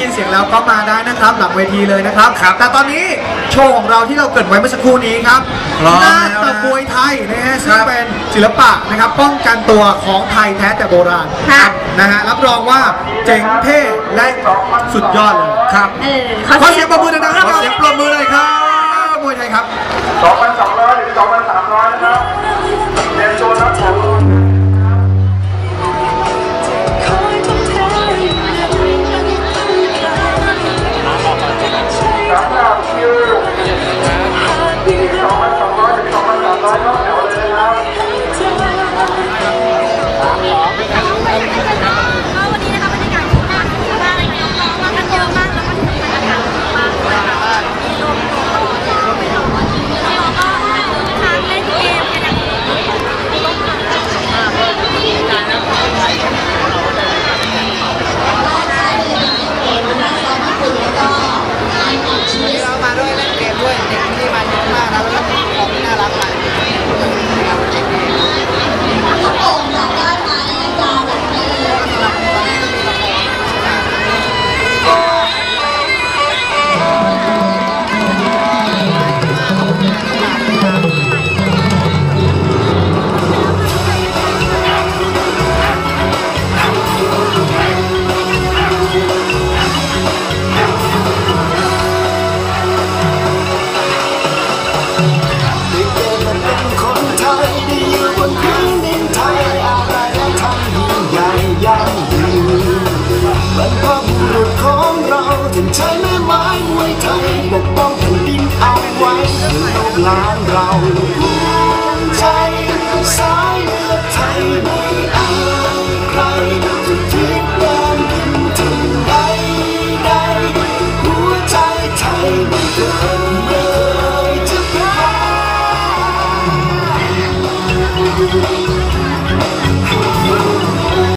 ยินเสียงแล้วก็มาได้นะครับ หลังเวทีเลยนะครับ แต่ตอนนี้โชว์ของเราที่เราเกิดไว้เมื่อสักครู่นี้ครับพร้อมหน้าแล้วนะตะกวยไทยนะฮะซึ่งเป็นศิลปะนะครับ ป้องกันตัวของไทยแท้แต่โบราณค่ะนะฮะรับรองว่าเจ๋งเท่และสุดยอดเลยครับเออขอเสียงปรบมือดับขอเสียงปรบมือเลยครับมวยไทยครับ